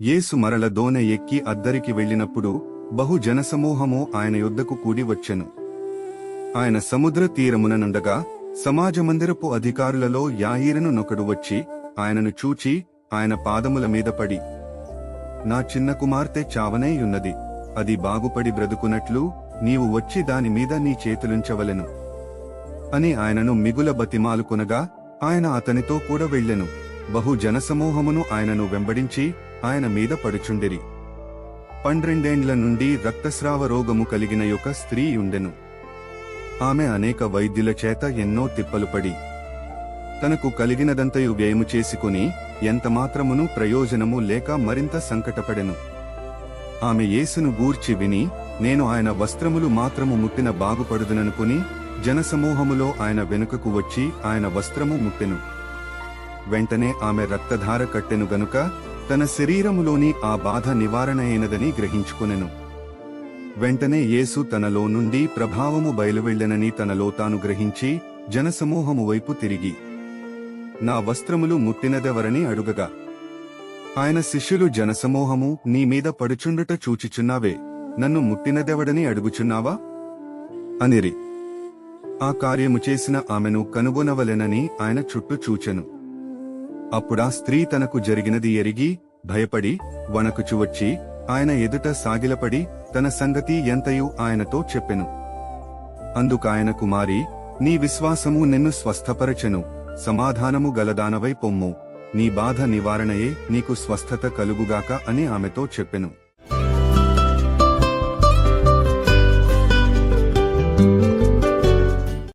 యేసు మరల దోనె ఎక్కి అద్దరికి వెళ్ళినప్పుడు బహు జనసమూహము ఆయన యొద్దకు కూడి వచ్చెను. ఆయన సముద్ర తీరముననుండగా సమాజమందిరపు అధికారులలో యాయిరను నొకడు వచ్చి ఆయనను చూచి ఆయన పాదముల మీద పడి నా చిన్న కుమార్తె చావనేయున్నది అది బాగుపడి బ్రతుకున్నట్లు నీవు వచ్చి దాని మీద నీ చేతులుంచవలెను అని ఆయనను మిగుల బతిమాలుకొనగా ఆయన అతనితో కూడా వెళ్ళెను. బహు జనసమూహమును ఆయనను వెంబడించి ఆయన మీద పడుచుండిరి. పన్నెండేండ్ల నుండి రక్తస్రావ రోగము కలిగిన యొక్క స్త్రీ ఉండెను. ఆమె అనేక వైద్యుల చేత ఎన్నో తిప్పలు పడి తనకు కలిగినదంతయు వ్యయము చేసుకుని ఎంతమాత్రమును ప్రయోజనము లేక మరింత సంకటపడెను. ఆమె యేసును గూర్చి విని నేను ఆయన వస్త్రములు మాత్రము ముట్టిన బాగుపడుదుననుకుని జనసమూహములో ఆయన వెనుకకు వచ్చి ఆయన వస్త్రము ముట్టెను. వెంటనే ఆమె రక్తధార కట్టెను గనుక తన శరీరములోని ఆ బాధ నివారణ అయినదని గ్రహించుకొనెను. వెంటనే యేసు తనలో నుండి ప్రభావము బయలువెళ్ళెనని తనలో తాను గ్రహించి జనసమూహము వైపు తిరిగి నా వస్త్రములు ముట్టినదెవరని అడుగగా ఆయన శిష్యులు జనసమూహము నీ మీద పడుచుండుట చూచిచున్నావే నన్ను ముట్టినదెవడని అడుగుచున్నావా? అనిరి ఆ కార్యము చేసిన ఆమెను కనుగొనవలెనని ఆయన చుట్టూ చూచెను. అప్పుడా స్త్రీ తనకు జరిగినది ఎరిగి భయపడి వణకుచు వచ్చి ఆయన ఎదుట సాగిలపడి తన సంగతి ఎంతయు ఆయనతో చెప్పెను. అందుకాయన కుమారి నీ విశ్వాసము నిన్ను స్వస్థపరచెను సమాధానము గలదానవై పొమ్ము నీ బాధ నివారణయే నీకు స్వస్థత కలుగుగాక అని ఆమెతో చెప్పెను.